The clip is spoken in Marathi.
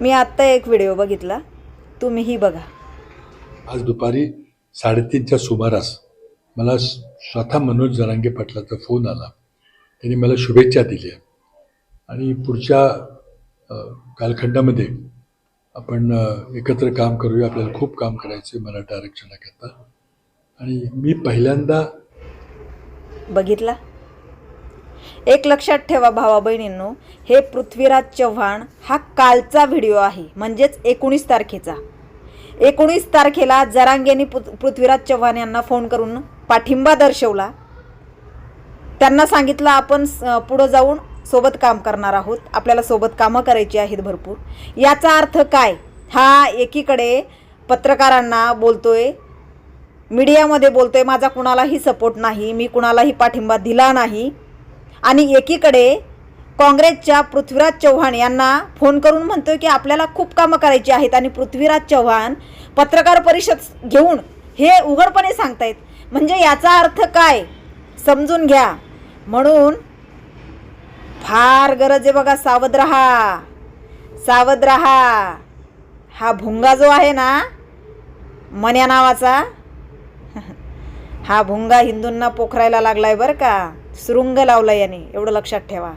मी आत्ता एक व्हिडिओ बघितला. तुम्हीही बघा. आज दुपारी साडेतीनच्या सुमारास मला स्वतः मनोज जरांगे पाटलाचा फोन आला. त्यांनी मला शुभेच्छा दिल्या. आणि पुढच्या कालखंडामध्ये आपण एकत्र काम करूया. आपल्याला खूप काम करायचं मराठा आरक्षणाकरता. आणि मी पहिल्यांदा बघितला? एक लक्षात ठेवा भावा बहिणींनो हे पृथ्वीराज चव्हाण हा कालचा व्हिडिओ आहे म्हणजेच एकोणीस तारखेचा. एकोणीस तारखेला जरांगेनी पृथ्वीराज चव्हाण यांना फोन करून पाठिंबा दर्शवला. त्यांना सांगितलं आपण स- पुढं जाऊन सोबत काम करणार आहोत आपल्याला सोबत कामं करायची आहेत भरपूर. याचा अर्थ काय? हा एकीकडे पत्रकारांना बोलतोय मीडियामध्ये बोलतोय माझा कुणालाही सपोर्ट नाही मी कुणालाही पाठिंबा दिला नाही आणि एकीकडे काँग्रेसच्या पृथ्वीराज चव्हाण यांना फोन करून म्हणतो की आपल्याला खूप कामं करायची आहेत आणि पृथ्वीराज चव्हाण पत्रकार परिषद घेऊन हे उघडपणे सांगतायत. म्हणजे याचा अर्थ काय? समजून घ्या. म्हणून फार गरज आहे बघा सावध रहा. सावध रहा. हा भुंगा जो आहे ना मन्या नावाचा हा भुंगा हिंदूंना पोखरायला लागलाय बरं का. शृंग लावला याने. एवढं लक्षात ठेवा.